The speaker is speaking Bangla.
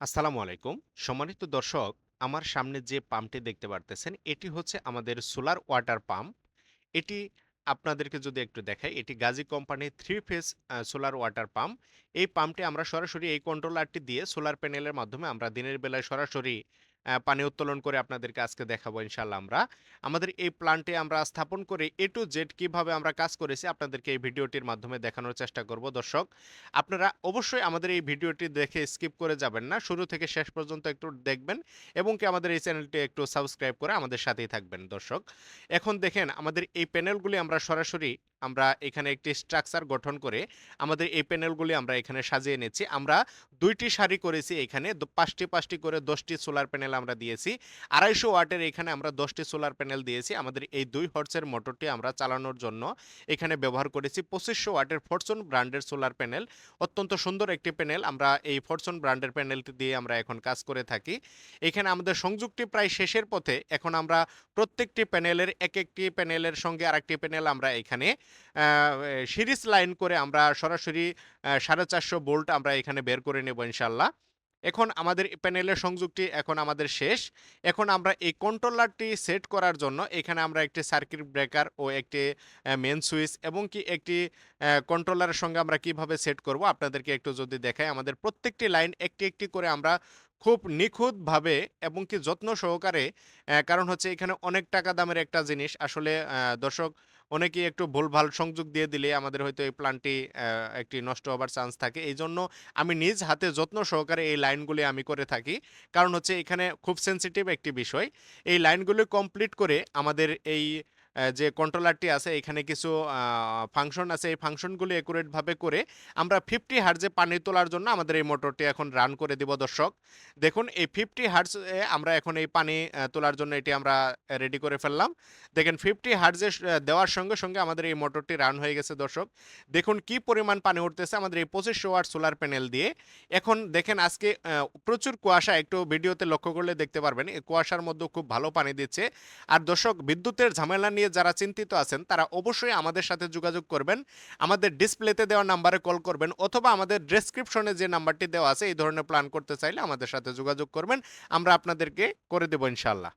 আসসালামু আলাইকুম। সম্মানিত দর্শক, আমার সামনে যে পাম্পটি দেখতে পারতেছেন, এটি হচ্ছে আমাদের সোলার ওয়াটার পাম্প। এটি আপনাদেরকে যদি একটু দেখাই, এটি গাজী কোম্পানির three phase solar water pump. এই পাম্পটি আমরা সরাসরি এই কন্ট্রোলারটি দিয়ে সোলার প্যানেলের মাধ্যমে আমরা দিনের বেলায় সরাসরি পানি উত্তোলন করে আপনাদেরকে আজকে দেখাবো ইনশাল্লাহ আমরা। আমাদের এই প্ল্যান্টে আমরা স্থাপন করে এ টু জেড কীভাবে আমরা কাজ করেছি আপনাদেরকে এই ভিডিওটির মাধ্যমে দেখানোর চেষ্টা করব। দর্শক, আপনারা অবশ্যই আমাদের এই ভিডিওটি দেখে স্কিপ করে যাবেন না। শুরু থেকে শেষ পর্যন্ত একটু দেখবেন এবং কি আমাদের এই চ্যানেলটি একটু সাবস্ক্রাইব করে আমাদের সাথেই থাকবেন। দর্শক, এখন দেখেন আমাদের এই প্যানেলগুলি আমরা সরাসরি আমরা এখানে একটি স্ট্রাকচার গঠন করে আমাদের এই প্যানেলগুলি আমরা এখানে সাজিয়ে নিয়েছি আমরা দুইটি সারি করেছি এখানে পাঁচটি পাঁচটি করে দশটি সোলার প্যানেল আমরা দিয়েছি। আড়াইশো ওয়াটের এখানে আমরা দশটি সোলার প্যানেল দিয়েছি। আমাদের এই দুই হর্সের মোটরটি আমরা চালানোর জন্য এখানে ব্যবহার করেছি। পঁচিশশো ওয়াটের ফরচুন ব্র্যান্ডের সোলার প্যানেল অত্যন্ত সুন্দর একটি প্যানেল আমরা এই ফরচুন ব্র্যান্ডের প্যানেলটি দিয়ে আমরা এখন কাজ করে থাকি। এখানে আমাদের সংযুক্তি প্রায় শেষের পথে এখন আমরা প্রত্যেকটি প্যানেলের এক একটি প্যানেলের সঙ্গে আরেকটি প্যানেল আমরা এখানে সিরিজ লাইন করে আমরা সরাসরি সাড়ে চারশো বোল্ট আমরা এখানে বের করে নেব ইনশাল্লাহ। এখন আমাদের প্যানেলের সংযোগটি এখন আমাদের শেষ। এখন আমরা এই কন্ট্রোলারটি সেট করার জন্য এখানে আমরা একটি সার্কিট ব্রেকার ও একটি মেন সুইচ এবং কি একটি কন্ট্রোলারের সঙ্গে আমরা কীভাবে সেট করব আপনাদেরকে একটু যদি দেখাই। আমাদের প্রত্যেকটি লাইন একটি একটি করে আমরা খুব নিখুঁতভাবে এবং কি যত্ন সহকারে কারণ হচ্ছে এখানে অনেক টাকা দামের একটা জিনিস। আসলে দর্শক, অনেকেই একটু ভুলভাল সংযোগ দিয়ে দিলে আমাদের হয়তো এই প্ল্যানটি একটি নষ্ট হবার চান্স থাকে। এই জন্য আমি নিজ হাতে যত্ন সহকারে এই লাইনগুলি আমি করে থাকি। কারণ হচ্ছে এখানে খুব সেনসিটিভ একটি বিষয়। এই লাইনগুলি কমপ্লিট করে আমাদের এই যে কন্ট্রোলারটি আছে, এখানে কিছু ফাংশন আছে, এই ফাংশনগুলি একুরেটভাবে করে আমরা ফিফটি হার্জে পানি তোলার জন্য আমাদের এই মোটরটি এখন রান করে দিব, দর্শক। দেখুন, এই ফিফটি হার্জ আমরা এখন এই পানি তোলার জন্য এটি আমরা রেডি করে ফেললাম। দেখেন ফিফটি হার্জে দেওয়ার সঙ্গে সঙ্গে আমাদের এই মোটরটি রান হয়ে গেছে, দর্শক। দেখুন, কি পরিমাণ পানি উঠতেছে আমাদের এই পঁচিশশো ওয়াট সোলার প্যানেল দিয়ে। এখন দেখেন, আজকে প্রচুর কুয়াশা, একটু ভিডিওতে লক্ষ্য করলে দেখতে পারবেন কুয়াশার মধ্যে খুব ভালো পানি দিচ্ছে। আর দর্শক, বিদ্যুতের ঝামেলা নিয়ে যারা চিন্তিত আছেন, তারা অবশ্যই আমাদের সাথে যোগাযোগ করবেন। আমাদের ডিসপ্লেতে দেওয়া নাম্বারে কল করবেন, অথবা আমাদের ডেসক্রিপশনে যে নাম্বারটি দেওয়া আছে, এই ধরনের প্ল্যান করতে চাইলে আমাদের সাথে যোগাযোগ করবেন। আমরা আপনাদেরকে করে দেবো ইনশাল্লাহ